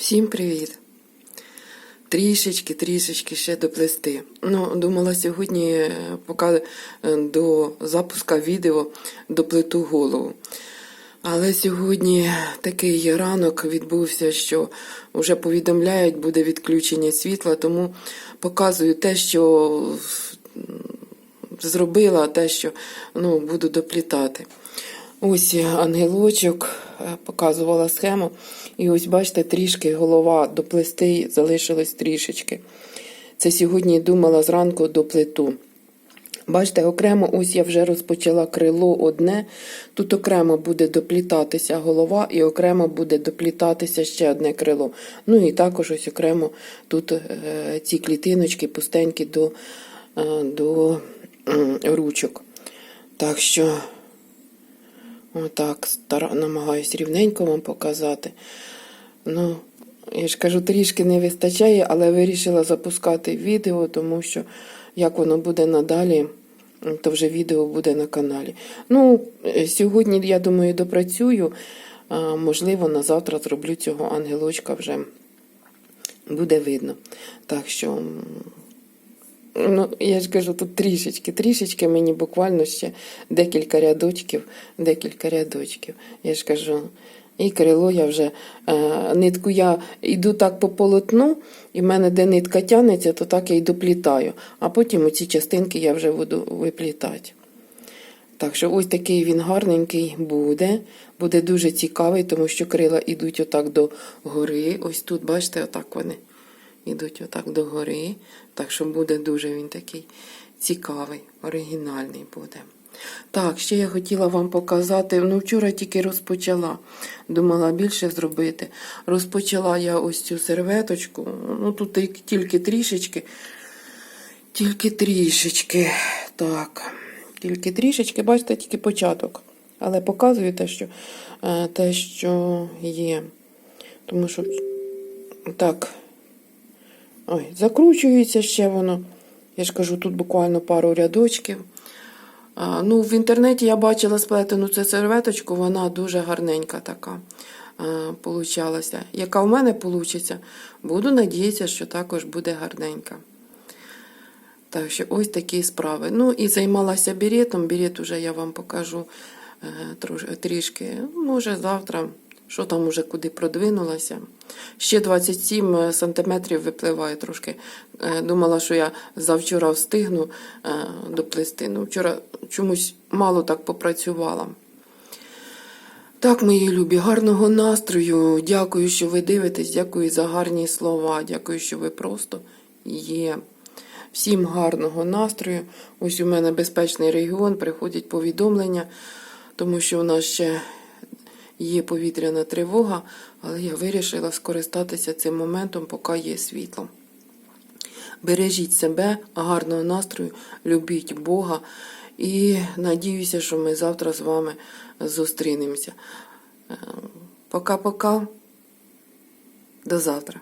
Всім привіт! Трішечки, трішечки ще доплести. Ну, думала сьогодні, е, поки е, до запуска відео доплету голову. Але сьогодні такий ранок відбувся, що вже повідомляють, буде відключення світла, тому показую те, що зробила, те, що ну, буду доплітати. Ось ангелочок показувала схему. І ось, бачите, трішки голова доплести залишилось трішечки. Це сьогодні думала зранку до плиту. Бачите, окремо ось я вже розпочала крило одне. Тут окремо буде доплітатися голова, і окремо буде доплітатися ще одне крило. Ну і також ось окремо тут е, ці клітиночки пустенькі до, е, до ручок. Так що. Отак, стара, намагаюсь рівненько вам показати. Ну, я ж кажу, трішки не вистачає, але вирішила запускати відео, тому що як воно буде надалі, то вже відео буде на каналі. Ну, е, сьогодні, я думаю, допрацюю. Можливо, на завтра зроблю цього ангелочка вже буде видно. Так що. Ну, я ж кажу, тут трішечки, трішечки мені буквально ще декілька рядочків, декілька рядочків. Я ж кажу, і крило я вже е, нитку я йду так по полотну, і в мене де нитка тягнеться, то так я й доплітаю. А потім оці частинки я вже буду виплітати. Так що ось такий він гарненький буде. Буде дуже цікавий, тому що крила йдуть отак до гори. Ось тут, бачите, отак вони йдуть отак до гори. Так що буде дуже він такий цікавий, оригінальний буде. Так, ще я хотіла вам показати. Ну, вчора тільки розпочала. Думала більше зробити. Розпочала я ось цю серветочку. Ну, тут тільки трішечки. Тільки трішечки. Так. Тільки трішечки, бачите, тільки початок. Але показую те, що, е, те, що є. Тому що так. Ой, закручується ще воно. Я ж кажу, тут буквально пару рядочків. А, ну, в інтернеті я бачила сплетену цю серветочку, вона дуже гарненька така получалася. Яка в мене вийде, буду надіятися, що також буде гарненька. Так що ось такі справи. Ну і займалася беретом. Берет уже я вам покажу е, трішки. Може завтра, що там уже куди продвинулася. Ще 27 сантиметрів випливає трошки. Е, Думала, що я завчора встигну е, доплести. Ну, вчора чомусь мало так попрацювала. Так, мої любі, гарного настрою. Дякую, що ви дивитесь, дякую за гарні слова. Дякую, що ви просто є. Всім гарного настрою. Ось у мене безпечний регіон, приходять повідомлення, тому що у нас ще є повітряна тривога, але я вирішила скористатися цим моментом, поки є світло. Бережіть себе, гарного настрою, любіть Бога і надіюся, що ми завтра з вами зустрінемося. Е, Пока-пока. До завтра.